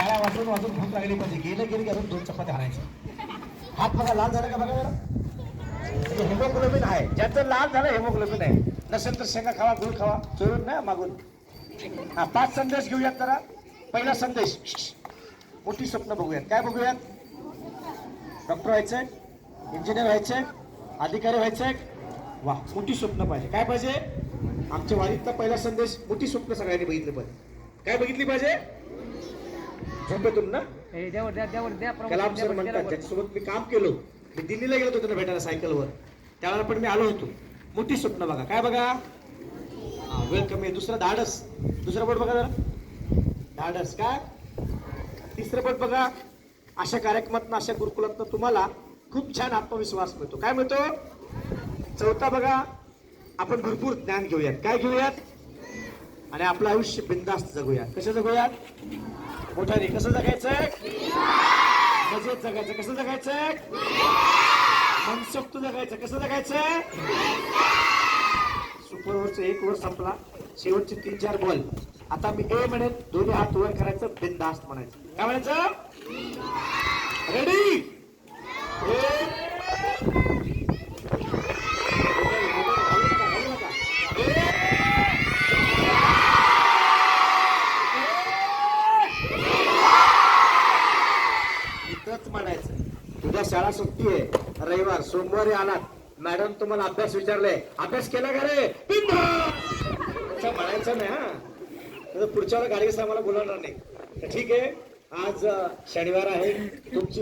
काळ्या वाचून वाचून भूक लागली पाहिजे गेलं गेली की अजून दोन चपाती आणायच्या हात बघा लाल झाला का बघा बरं हेमोग्लोबिन आहे. ज्याचं लाल झालं हेमोग्लोबिन आहे. नसेल तर शेंगा खावा गुळ खावा चोरून ना मागून. हा पाच संदेश घेऊयात जरा. पहिला संदेश. मोठी स्वप्न बघूयात. काय बघूयात? डॉक्टर व्हायचंय इंजिनियर व्हायचंय अधिकारी व्हायचंय. वा मोठी स्वप्न पाहिजे. काय पाहिजे? आमच्या वारीतला पहिला संदेश मोठी स्वप्न सगळ्यांनी बघितली पाहिजे. काय बघितली पाहिजे? झोपेतून ना? हे द्यावर द्या द्यावर द्या प्रभू, कलाम सर द्यावर, म्हणतात द्यावर. ज्याच्यासोबत मी काम केलो मी दिल्लीला गेलो होतो त्यांना भेटायला सायकलवर. त्यावेळेला पण मी आलो होतो. मोठी स्वप्न बघा. काय बघा? वेळ कमी आहे दुसरं धाडस. दुसरं पट बघा जरा. धाडस काय तिसरं पट बघा. अशा कार्यक्रमातनं अशा गुरुकुलातनं तुम्हाला खूप छान आत्मविश्वास मिळतो. काय मिळतो? चौथा बघा. आपण भरपूर ज्ञान घेऊयात. काय घेऊयात? आणि आपलं आयुष्य बिंदास्त जगूयात. कसं जगूयात? मोठ्याने कसं जगायचं? मजेत जगायचं. कसं जगायचंय मनसोक्त जगायचं. कसं जगायचं? सुपर ओव्हरचा एक ओव्हर संपला. शेवटचे तीन चार बॉल आता मी ए म्हणेन. दोन्ही हात वर करायचं. बिंदास्त म्हणायचं. काय म्हणायचं? रेडी इथंच म्हणायचं. तुझ्या शाळा सुट्टी आहे. रविवार सोमवारी आलात. मॅडम तुम्हाला अभ्यास विचारले अभ्यास केला का रे? म्हणायचं नाही हा. पुढच्या वेळेला गाडी आम्हाला बोलवणार नाही. ठीक आहे. आज शनिवार आहे. तुमची